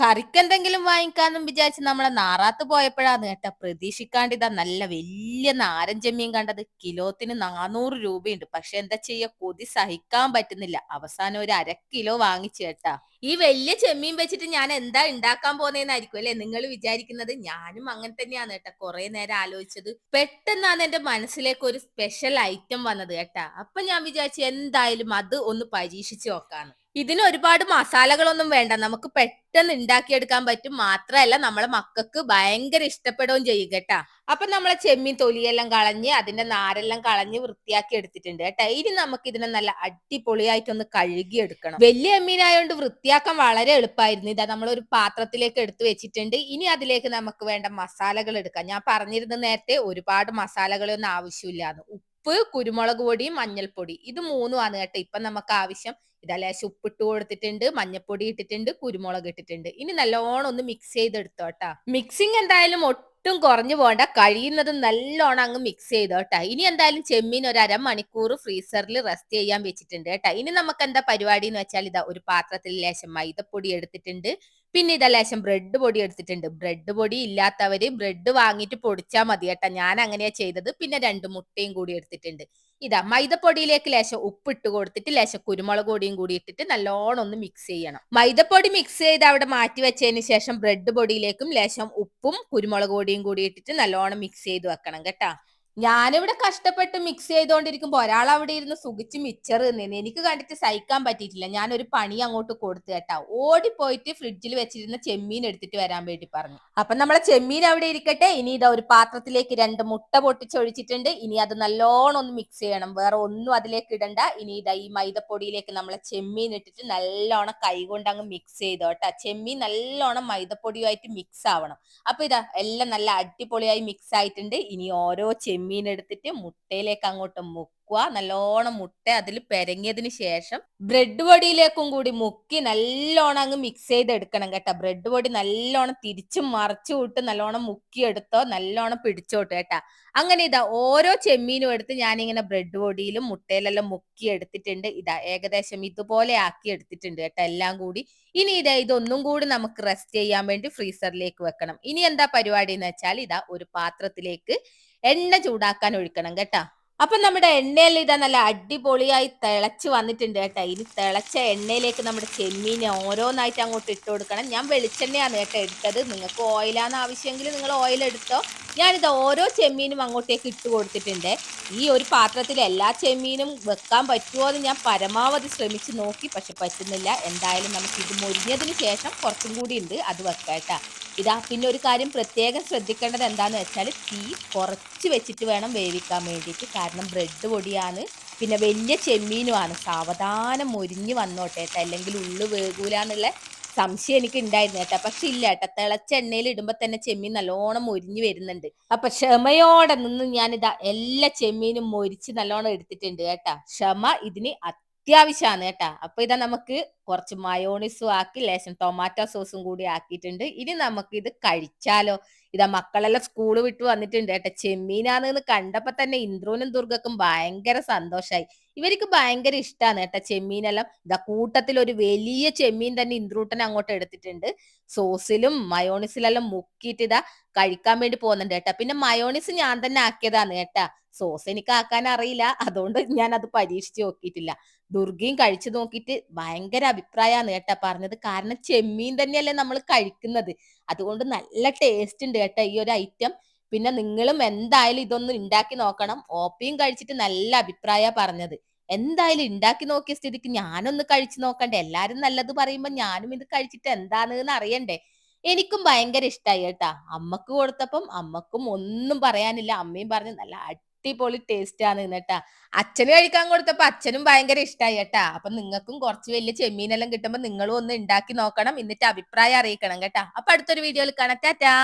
കറിക്ക് എന്തെങ്കിലും വാങ്ങിക്കാന്നും വിചാരിച്ച് നമ്മളെ നാറാത്ത് പോയപ്പോഴാണ് കേട്ടാ പ്രതീക്ഷിക്കാണ്ട് ഇതാ നല്ല വലിയ നാരൻ ചെമ്മീൻ കണ്ടത്. കിലോത്തിന് നാനൂറ് രൂപയുണ്ട്. പക്ഷെ എന്താ ചെയ്യ? കൊതി സഹിക്കാൻ പറ്റുന്നില്ല. അവസാനം ഒരു അര കിലോ വാങ്ങിച്ചു കേട്ടാ. ഈ വലിയ ചെമ്മീൻ വെച്ചിട്ട് ഞാൻ എന്താ ഉണ്ടാക്കാൻ പോന്നേന്നായിരിക്കും അല്ലെ? നിങ്ങൾ വിചാരിക്കുന്നത് ഞാനും അങ്ങനെ തന്നെയാണ് കേട്ടാ. കുറെ നേരം ആലോചിച്ചത്. പെട്ടെന്നാണ് എന്റെ മനസ്സിലേക്ക് ഒരു സ്പെഷ്യൽ ഐറ്റം വന്നത് കേട്ടാ. അപ്പൊ ഞാൻ വിചാരിച്ചു എന്തായാലും അത് ഒന്ന് പരീക്ഷിച്ചു നോക്കാന്ന്. ഇതിന് ഒരുപാട് മസാലകളൊന്നും വേണ്ട. നമുക്ക് പെട്ടെന്ന് ഉണ്ടാക്കിയെടുക്കാൻ പറ്റും. മാത്രമല്ല നമ്മളെ മക്കൾക്ക് ഭയങ്കര ഇഷ്ടപ്പെടുകയും ചെയ്യും കേട്ടാ. അപ്പൊ നമ്മളെ ചെമ്മീൻ തൊലിയെല്ലാം കളഞ്ഞ് അതിന്റെ നാരെല്ലാം കളഞ്ഞ് വൃത്തിയാക്കി എടുത്തിട്ടുണ്ട് കേട്ടാ. ഇനി നമുക്ക് ഇതിനെ നല്ല അടിപൊളിയായിട്ടൊന്ന് കഴുകി എടുക്കണം വലിയ എമ്മീനായോണ്ട് വൃത്തിയാക്കാൻ വളരെ എളുപ്പമായിരുന്നു ഇതാ നമ്മൾ ഒരു പാത്രത്തിലേക്ക് എടുത്തു വെച്ചിട്ടുണ്ട്. ഇനി അതിലേക്ക് നമുക്ക് വേണ്ട മസാലകൾ എടുക്കാം. ഞാൻ പറഞ്ഞിരുന്ന നേരത്തെ ഒരുപാട് മസാലകളൊന്നും ആവശ്യമില്ലാന്ന്. ഉപ്പ് കുരുമുളക് പൊടി മഞ്ഞൾപ്പൊടി. ഇത് മൂന്നുമാണ് കേട്ടോ ഇപ്പൊ നമുക്ക് ആവശ്യം. ഇതാ ലേശം ഉപ്പിട്ട് കൊടുത്തിട്ടുണ്ട് മഞ്ഞൾപ്പൊടി ഇട്ടിട്ടുണ്ട് കുരുമുളക് ഇട്ടിട്ടുണ്ട്. ഇനി നല്ലോണം ഒന്ന് മിക്സ് ചെയ്തെടുത്തോട്ടാ മിക്സിങ് എന്തായാലും ഒട്ടും കുറഞ്ഞു പോകണ്ട. കഴിയുന്നതും നല്ലോണം അങ്ങ് മിക്സ് ചെയ്തോട്ടാ ഇനി എന്തായാലും ചെമ്മീൻ ഒരു അരമണിക്കൂർ ഫ്രീസറിൽ റെസ്റ്റ് ചെയ്യാൻ വെച്ചിട്ടുണ്ട് കേട്ടാ ഇനി നമുക്ക് എന്താ പരിപാടി എന്ന് വെച്ചാൽ ഇതാ ഒരു പാത്രത്തിൽ ലേശം മൈദപ്പൊടി എടുത്തിട്ടുണ്ട്. പിന്നെ ഇതാ ലേശം ബ്രെഡ് പൊടി എടുത്തിട്ടുണ്ട്. ബ്രെഡ് പൊടി ഇല്ലാത്തവര് ബ്രെഡ് വാങ്ങിയിട്ട് പൊടിച്ചാൽ മതി കേട്ടോ. ഞാൻ അങ്ങനെയാ ചെയ്തത്. പിന്നെ രണ്ട് മുട്ടയും കൂടി എടുത്തിട്ടുണ്ട്. ഇതാ മൈദപ്പൊടിയിലേക്ക് ലേശം ഉപ്പിട്ട് കൊടുത്തിട്ട് ലേശം കുരുമുളക് പൊടിയും കൂടി ഇട്ടിട്ട് നല്ലോണം ഒന്ന് മിക്സ് ചെയ്യണം. മൈദപ്പൊടി മിക്സ് ചെയ്ത് അവിടെ മാറ്റി വെച്ചതിന് ശേഷം ബ്രെഡ് പൊടിയിലേക്കും ലേശം ഉപ്പും കുരുമുളക് പൊടിയും കൂടി ഇട്ടിട്ട് നല്ലോണം മിക്സ് ചെയ്ത് വെക്കണം കേട്ടാ. ഞാനിവിടെ കഷ്ടപ്പെട്ട് മിക്സ് ചെയ്തുകൊണ്ടിരിക്കുമ്പോ ഒരാൾ അവിടെ ഇരുന്ന് സുഖിച്ച് മിച്ചർ നിന്ന് എനിക്ക് കണ്ടിട്ട് സഹിക്കാൻ പറ്റിയിട്ടില്ല. ഞാൻ ഒരു പണി അങ്ങോട്ട് കൊടുത്തു കേട്ടാ. ഓടിപ്പോയിട്ട് ഫ്രിഡ്ജിൽ വെച്ചിരുന്ന ചെമ്മീൻ എടുത്തിട്ട് വരാൻ വേണ്ടി പറഞ്ഞു. അപ്പൊ നമ്മളെ ചെമ്മീൻ അവിടെ ഇരിക്കട്ടെ. ഇനി ഇതാ ഒരു പാത്രത്തിലേക്ക് രണ്ട് മുട്ട പൊട്ടിച്ചൊഴിച്ചിട്ടുണ്ട്. ഇനി അത് നല്ലോണം ഒന്ന് മിക്സ് ചെയ്യണം. വേറെ ഒന്നും അതിലേക്ക് ഇടണ്ട. ഇനി ഇതാ ഈ മൈദപ്പൊടിയിലേക്ക് നമ്മളെ ചെമ്മീൻ ഇട്ടിട്ട് നല്ലോണം കൈകൊണ്ട് അങ്ങ് മിക്സ് ചെയ്തോ കേട്ടാ. ചെമ്മീൻ നല്ലോണം മൈദപ്പൊടിയുമായിട്ട് മിക്സ് ആവണം. അപ്പൊ ഇതാ എല്ലാം നല്ല അടിപൊളിയായി മിക്സ് ആയിട്ടുണ്ട്. ഇനി ഓരോ ചെമ്മീൻ എടുത്തിട്ട് മുട്ടയിലേക്ക് അങ്ങോട്ട് മുക്കുക. നല്ലോണം മുട്ട അതിൽ പെരങ്ങിയതിന് ശേഷം ബ്രെഡ് പൊടിയിലേക്കും കൂടി മുക്കി നല്ലോണം അങ്ങ് മിക്സ് ചെയ്തെടുക്കണം കേട്ടോ. ബ്രെഡ് പൊടി നല്ലോണം തിരിച്ചും മറിച്ചു വിട്ട് നല്ലോണം മുക്കി എടുത്തോ നല്ലോണം പിടിച്ചോട്ട് കേട്ടാ. അങ്ങനെ ഇതാ ഓരോ ചെമ്മീനും എടുത്ത് ഞാനിങ്ങനെ ബ്രെഡ് പൊടിയിലും മുട്ടയിലെല്ലാം മുക്കി എടുത്തിട്ടുണ്ട് ഇതാ ഏകദേശം ഇതുപോലെ ആക്കി എടുത്തിട്ടുണ്ട് കേട്ടോ എല്ലാം കൂടി. ഇനി ഇതാ ഇതൊന്നും കൂടി നമുക്ക് റെസ്റ്റ് ചെയ്യാൻ വേണ്ടി ഫ്രീസറിലേക്ക് വെക്കണം. ഇനി എന്താ പരിപാടി എന്ന് വെച്ചാൽ ഇതാ ഒരു പാത്രത്തിലേക്ക് എണ്ണ ചൂടാക്കാൻ ഒഴിക്കണം കേട്ടാ. അപ്പൊ നമ്മുടെ എണ്ണയിൽ ഇതാ നല്ല അടിപൊളിയായി തിളച്ച് വന്നിട്ടുണ്ട് കേട്ടോ. ഇനി തിളച്ച എണ്ണയിലേക്ക് നമ്മുടെ ചെമ്മീനെ ഓരോന്നായിട്ട് അങ്ങോട്ട് ഇട്ട് കൊടുക്കണം. ഞാൻ വെളിച്ചെണ്ണയാണ് കേട്ടോ എടുത്തത്. നിങ്ങൾക്ക് ഓയിലാണ് ആവശ്യമെങ്കിൽ നിങ്ങൾ ഓയിൽ എടുത്തോ. ഞാനിത് ഓരോ ചെമ്മീനും അങ്ങോട്ടേക്ക് ഇട്ട് കൊടുത്തിട്ടുണ്ട്. ഈ ഒരു പാത്രത്തിൽ എല്ലാ ചെമ്മീനും വെക്കാൻ പറ്റുമോ എന്ന് ഞാൻ പരമാവധി ശ്രമിച്ച് നോക്കി. പക്ഷെ പറ്റുന്നില്ല. എന്തായാലും നമുക്ക് ഇത് മുരിഞ്ഞതിന് ശേഷം കുറച്ചും കൂടി ഉണ്ട്. അത് വെക്കാട്ടാ ഇതാ പിന്നെ ഒരു കാര്യം പ്രത്യേകം ശ്രദ്ധിക്കേണ്ടത് എന്താന്ന് വെച്ചാൽ തീ കുറച്ച് വെച്ചിട്ട് വേണം വേവിക്കാൻ വേണ്ടിയിട്ട്. കാരണം ബ്രെഡ് പൊടിയാണ്. പിന്നെ വലിയ ചെമ്മീനുമാണ്. സാവധാനം മുരിഞ്ഞ് വന്നോട്ടെ അല്ലെങ്കിൽ ഉള്ളു വേകൂലാന്നുള്ള സംശയം എനിക്ക് ഉണ്ടായിരുന്നു കേട്ടോ പക്ഷെ ഇല്ല കേട്ടോ തിളച്ച എണ്ണയിൽ ഇടുമ്പോ തന്നെ ചെമ്മീൻ നല്ലോണം മൊരിഞ്ഞു വരുന്നുണ്ട്. അപ്പൊ ക്ഷമയോടെ നിന്ന് ഞാനിതാ എല്ലാ ചെമ്മീനും മൊരിച്ച് നല്ലോണം എടുത്തിട്ടുണ്ട് കേട്ടാ ക്ഷമ ഇതിന് അത്യാവശ്യമാണ് കേട്ടാ അപ്പൊ ഇതാ നമുക്ക് കുറച്ച് മയോണിസും ആക്കി ലേശം ടൊമാറ്റോ സോസും കൂടി ആക്കിയിട്ടുണ്ട്. ഇനി നമുക്ക് ഇത് കഴിച്ചാലോ? ഇതാ മക്കളെല്ലാം സ്കൂൾ വിട്ട് വന്നിട്ടുണ്ട് ഏട്ടാ ചെമ്മീനാന്ന് കണ്ടപ്പോ തന്നെ ഇന്ദ്രനും ദുർഗക്കും ഭയങ്കര സന്തോഷായി. ഇവർക്ക് ഭയങ്കര ഇഷ്ടമാണ് ഏട്ടാ ചെമ്മീനെല്ലാം. ഇതാ കൂട്ടത്തിൽ ഒരു വലിയ ചെമ്മീൻ തന്നെ ഇന്ദ്രൂട്ടൻ അങ്ങോട്ട് എടുത്തിട്ടുണ്ട്. സോസിലും മയോണിസിലെല്ലാം മുക്കിയിട്ട് ഇതാ കഴിക്കാൻ വേണ്ടി പോകുന്നുണ്ട് കേട്ടാ. പിന്നെ മയോണിസ് ഞാൻ തന്നെ ആക്കിയതാണ് കേട്ടാ. സോസ് എനിക്ക് ആക്കാൻ അറിയില്ല. അതുകൊണ്ട് ഞാൻ അത് പരീക്ഷിച്ച് നോക്കിയിട്ടില്ല. ദുർഗയും കഴിച്ചു നോക്കിയിട്ട് ഭയങ്കര അഭിപ്രായമാണ് കേട്ടാ പറഞ്ഞത്. കാരണം ചെമ്മീൻ തന്നെയല്ലേ നമ്മൾ കഴിക്കുന്നത്. അതുകൊണ്ട് നല്ല ടേസ്റ്റ് ഉണ്ട് കേട്ടോ ഈ ഒരു ഐറ്റം പിന്നെ നിങ്ങളും എന്തായാലും ഇതൊന്ന് ഉണ്ടാക്കി നോക്കണം. ഓപ്പിയും കഴിച്ചിട്ട് നല്ല അഭിപ്രായ പറഞ്ഞത്. എന്തായാലും ഉണ്ടാക്കി നോക്കിയ സ്ഥിതിക്ക് ഞാനൊന്ന് കഴിച്ചു നോക്കണ്ടേ. എല്ലാരും നല്ലത് പറയുമ്പോ ഞാനും ഇത് കഴിച്ചിട്ട് എന്താണെന്ന് അറിയണ്ടേ. എനിക്കും ഭയങ്കര ഇഷ്ടമായി കേട്ടാ. അമ്മയ്ക്ക് കൊടുത്തപ്പം അമ്മക്കും ഒന്നും പറയാനില്ല. അമ്മയും പറഞ്ഞു നല്ല അടിപൊളി ടേസ്റ്റ് ആണ് കേട്ടാ അച്ഛന് കഴിക്കാൻ കൊടുത്തപ്പോ അച്ഛനും ഭയങ്കര ഇഷ്ടമായി കേട്ടാ അപ്പൊ നിങ്ങൾക്കും കുറച്ച് വലിയ ചെമ്മീനെല്ലാം കിട്ടുമ്പോ നിങ്ങളും ഒന്ന് ഉണ്ടാക്കി നോക്കണം. എന്നിട്ട് അഭിപ്രായം അറിയിക്കണം കേട്ടാ. അപ്പൊ അടുത്തൊരു വീഡിയോയിൽ കാണാം. ടാറ്റാ.